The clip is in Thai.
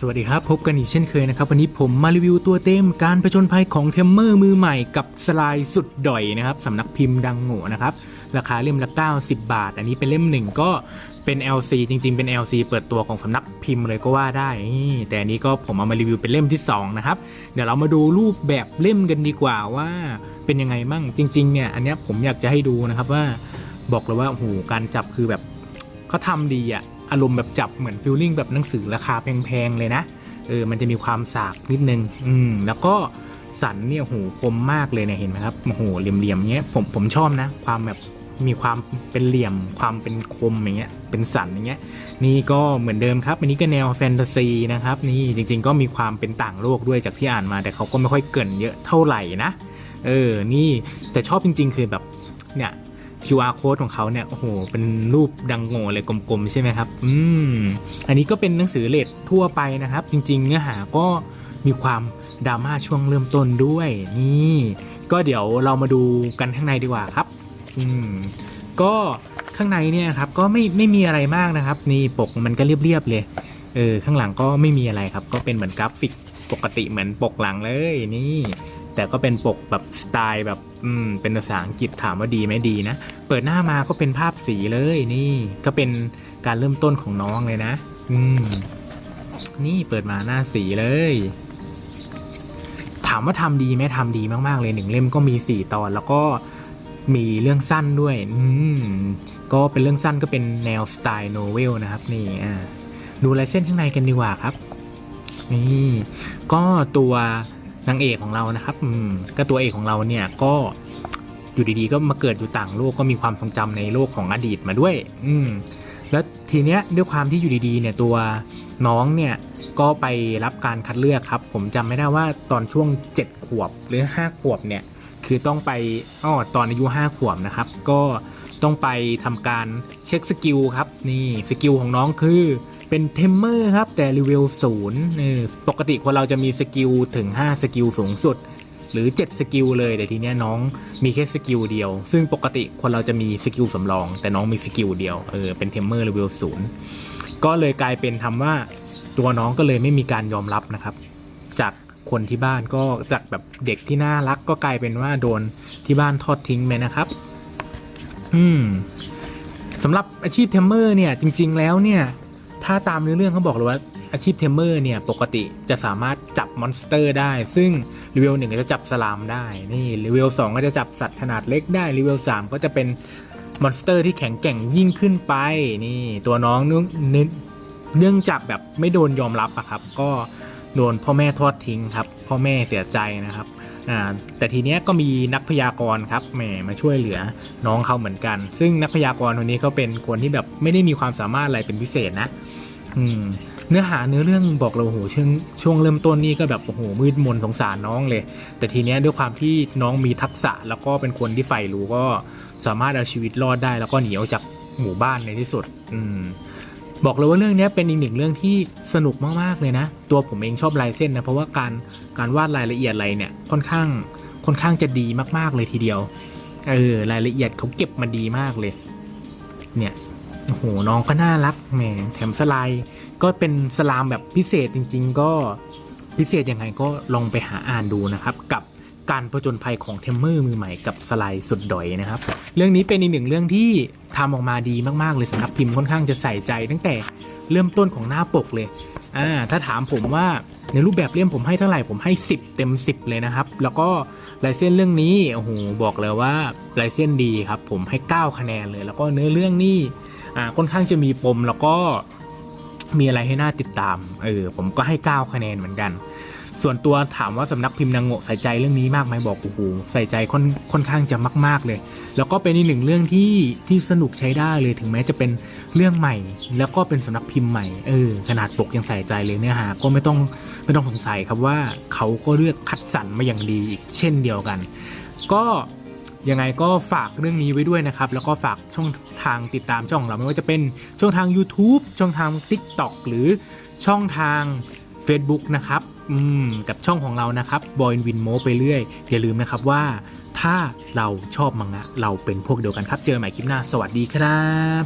สวัสดีครับ พบกันอีกเช่นเคยนะครับ วันนี้ผมมารีวิวตัวเต็มการประจนภัยของเทมเมอร์มือใหม่กับสไลด์สุดด่อยนะครับสำนักพิมพ์ดังโง่นะครับ ราคาเล่มละ 90 บาท อันนี้เป็นเล่มหนึ่งก็เป็น LC จริง ๆ เป็น LC เปิดตัวของสำนักพิมพ์เลยก็ว่าได้ แต่อันนี้ก็ผมเอามารีวิวเป็นเล่มที่ 2 นะครับ เดี๋ยวเรามาดูรูปแบบเล่มกันดีกว่าว่าเป็นยังไงมั่งจริงๆเนี่ยอันนี้ผมอยากจะให้ดูนะครับว่าบอกเลยว่าโอ้โหการจับคือแบบเขาทำดีอะ อารมณ์แบบจับเหมือนฟิลลิ่งแบบหนังสือราคาแพงๆเลยนะเออมันจะมีความสากนิดนึงอืมแล้วก็สันเนี่ยโหคมมากเลยเนี่ยเห็นไหมครับโอ้โหเหลี่ยมๆเงี้ยผมผมชอบนะ ความแบบมีความเป็นเหลี่ยมความเป็นคมอย่างเงี้ยเป็นสันอย่างเงี้ยนี่ก็เหมือนเดิมครับอันนี้ก็แนวแฟนตาซีนะครับนี่จริง ๆ ก็มีความเป็นต่างโลกด้วยจากที่อ่านมาแต่เขาก็ไม่ค่อยเกินเยอะเท่าไหร่นะเออนี่แต่ชอบจริง ๆ คือแบบเนี่ย QR code ของเขาเนี่ยโอ้โหเป็นรูปดังโง่เลยกลมๆ ใช่ไหมครับอืมอันนี้ก็เป็นหนังสือเลดทั่วไปนะครับ จริง ๆ เนื้อหาก็มีความดราม่าช่วงเริ่มต้นด้วยนี่ก็เดี๋ยวเรามาดูกันข้างในดีกว่าครับอืมก็ข้างในเนี่ยครับก็ไม่ไม่มีอะไรมากนะครับนี่ปกมันก็เรียบๆเลยเออข้างหลังก็ไม่มีอะไรครับ ก็เป็นเหมือนกราฟิกปกติเหมือนปกหลังเลยนี่ แต่ก็เป็นปกแบบสไตล์แบบอืมเป็นภาษาอังกฤษถามว่าดีไหมดีนะ เปิดหน้ามาก็เป็นภาพสีเลยนี่ ก็เป็นการเริ่มต้นของน้องเลยนะ อืม นี่เปิดมาหน้าสีเลย ถามว่าทำดีไหมทำดีมากๆเลยหนึ่งเล่มก็มีสี่ตอนแล้วก็มีเรื่องสั้นด้วย อืม ก็เป็นเรื่องสั้นก็เป็นแนวสไตล์โนเวลนะครับ นี่อ่าดูลายเส้นข้างในกันดีกว่าครับ นี่ ก็ตัว นางเอกของเรานะครับ อืมก็ตัวเอกของเราเนี่ยก็อยู่ดีๆ ก็มาเกิดอยู่ต่างโลกก็มีความทรงจำในโลกของอดีตมาด้วย อืมแล้วทีเนี้ยด้วยความที่อยู่ดีๆ เนี่ยตัวน้องเนี่ยก็ไปรับการคัดเลือกครับ ผมจำไม่ได้ว่าตอนช่วง 7 ขวบหรือ 5 ขวบเนี่ยคือต้องไปอ้อตอนอายุ 5 ขวบนะครับ ก็ต้องไปทำการเช็คสกิลครับ นี่สกิลของน้องคือ เป็นเทมเมอร์ครับ แต่รีเวลศูนย์นี่ปกติคนเราจะมีสกิลถึง 5 สกิลสูงสุด หรือ 7 สกิลเลย แต่ทีเนี้ยน้องมีแค่สกิลเดียว ซึ่งปกติคนเราจะมีสกิลสำรอง แต่น้องมีสกิลเดียวเออเป็นเทมเมอร์เลเวลศูนย์ก็เลยกลายเป็นทำว่าตัวน้องก็เลยไม่มีการยอมรับนะครับ จากคนที่บ้านก็จากแบบเด็กที่น่ารักก็กลายเป็นว่าโดนที่บ้านทอดทิ้งไปนะครับ อืมสำหรับอาชีพเทมเมอร์เนี่ยจริง ๆ แล้วเนี่ย ถ้าตามเนื้อเรื่องเขาบอกเลยว่าอาชีพเทมเมอร์เนี่ยปกติจะสามารถจับมอนสเตอร์ได้ ซึ่งรีเวลหนึ่งก็จะจับสลามได้นี่รีเวลสองก็จะจับสัตว์ขนาดเล็กได้รีเวลสามก็จะเป็นมอนสเตอร์ที่แข็งแกร่งยิ่งขึ้นไปนี่ตัวน้องเนื่องเนื่องจากแบบไม่โดนยอมรับอะครับ ก็โดนพ่อแม่ทอดทิ้งครับ พ่อแม่เสียใจนะครับแต่ทีเนี้ยก็มีนักพยากรณ์ครับแหมมาช่วยเหลือน้องเขาเหมือนกัน ซึ่งนักพยากรณ์คนนี้เขาเป็นคนที่แบบไม่ได้มีความสามารถอะไรเป็นพิเศษนะ อืมเนื้อหาเนื้อเรื่องบอกเราโอ้โหช่วงช่วงเริ่มต้นนี่ก็แบบโอ้โหมืดมนสงสารน้องเลย แต่ทีเนี้ยด้วยความที่น้องมีทักษะแล้วก็เป็นคนที่ใฝ่รู้ก็สามารถเอาชีวิตรอดได้ แล้วก็หนีออกจากหมู่บ้านในที่สุด อืมบอกเลยว่าเรื่องนี้เป็นอีกหนึ่งเรื่องที่สนุกมากๆเลยนะ ตัวผมเองชอบลายเส้นนะ เพราะว่าการการวาดรายละเอียดอะไรเนี่ยค่อนข้างค่อนข้างจะดีมากๆเลยทีเดียว เออรายละเอียดเขาเก็บมาดีมากเลย เนี่ย โอ้โหน้องก็น่ารักแหมแถมสไลด์ก็เป็นสลามแบบพิเศษจริง ๆ ก็พิเศษยังไงก็ลองไปหาอ่านดูนะครับ กับการผจญภัยของเทมเมอร์มือใหม่กับสไลด์สุดดอยนะครับ เรื่องนี้เป็นอีกหนึ่งเรื่องที่ทำออกมาดีมากๆเลยสำนักพิมพ์ค่อนข้างจะใส่ใจ ตั้งแต่เริ่มต้นของหน้าปกเลยอ่าถ้าถามผมว่าในรูปแบบเล่มผมให้เท่าไหร่ผมให้ 10 เต็ม 10 เลยนะครับ แล้วก็ลายเส้นเรื่องนี้โอ้โหบอกเลยว่าลายเส้นดีครับ ผมให้ 9 คะแนนเลย แล้วก็เนื้อเรื่องนี่ อ่าค่อนข้างจะมีปมแล้วก็มีอะไรให้น่าติดตามเออผมก็ให้ 9 คะแนนเหมือนกัน ส่วนตัวถามว่าสำนักพิมพ์นางโงใส่ใจเรื่องนี้มากไหมบอกโอ้โหใส่ใจค่อนค่อนข้างจะมาก ๆเลย แล้วก็เป็นอีกหนึ่งเรื่องที่ที่สนุกใช้ได้เลยถึงแม้จะเป็นเรื่องใหม่ แล้วก็เป็นสำนักพิมพ์ใหม่เออขนาดปกยังใส่ใจเลยเนื้อหาก็ไม่ต้องไม่ต้องสงสัยครับว่าเขาก็เลือกคัดสรรมาอย่างดีอีกเช่นเดียวกัน ก็ ยังไงก็ฝากเรื่องนี้ไว้ด้วยนะครับ แล้วก็ฝากช่องทางติดตามช่องเราไม่ว่าจะเป็นช่องทาง YouTube ช่องทาง TikTok หรือช่องทาง Facebook นะครับอืมกับช่องของเรานะครับบอยวินโมไปเรื่อย อย่าลืมนะครับว่าถ้าเราชอบมังงะเราเป็นพวกเดียวกันครับ เจอกันใหม่คลิปหน้า สวัสดีครับ